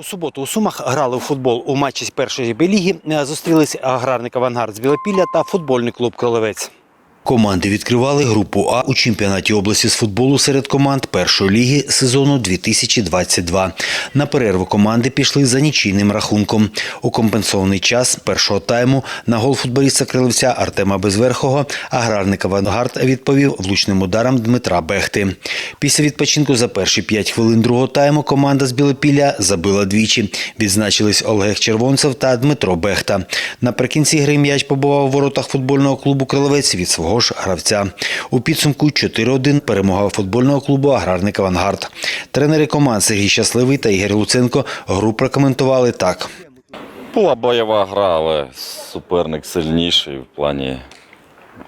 У суботу у Сумах грали у футбол у матчі з першої ліги. Зустрілись аграрник «Авангард» з Білопілля та футбольний клуб Кролевець. Команди відкривали групу А у чемпіонаті області з футболу серед команд першої ліги сезону 2022. На перерву команди пішли за нічийним рахунком. У компенсований час першого тайму на гол футболіста Крилевця Артема Безверхого аграрник «Авангард» відповів влучним ударом Дмитра Бехти. Після відпочинку за перші п'ять хвилин другого тайму команда з Білопілля забила двічі. Відзначились Олег Червонцев та Дмитро Бехта. Наприкінці гри м'яч побував у воротах футбольного клубу Крилевець від свого ж гравця. У підсумку 4-1 перемога футбольного клубу Аграрник Авангард. Тренери команд Сергій Щасливий та Ігор Луценко гру прокоментували так. Була бойова гра, але суперник сильніший в плані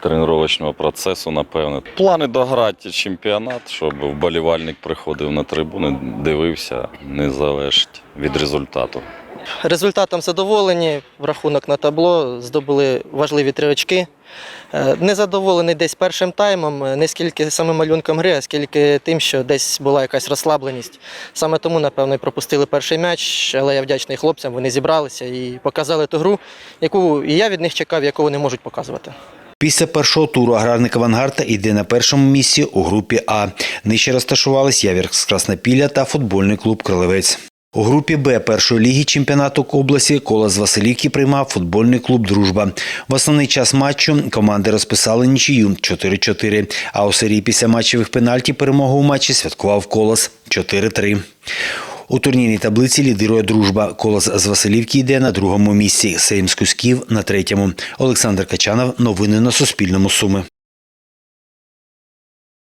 тренувального процесу, напевне. Плани дограти чемпіонат, щоб вболівальник приходив на трибуни, дивився, не залежить від результату. Результатом задоволені, рахунок на табло, здобули важливі три очки. Е, Незадоволений десь першим таймом, е, не скільки самим малюнком гри, а скільки тим, що десь була якась розслабленість. Саме тому, напевно, і пропустили перший м'яч, але я вдячний хлопцям, вони зібралися і показали ту гру, яку і я від них чекав, яку вони можуть показувати. Після першого туру аграрник Авангарда йде на першому місці у групі А. Нижче розташувались Явір з Краснопілля та футбольний клуб Кролевець. У групі Б першої ліги чемпіонату області коло з Василівки приймав футбольний клуб Дружба. В основний час матчу команди розписали нічию 4-4, а у серії після матчевих пенальті перемогу у матчі святкував Колос 4-3. У турнірній таблиці лідирує дружба. Колос з Василівки йде на другому місці. Сейм з Кузьків на третьому. Олександр Качанов. Новини на Суспільному. Суми.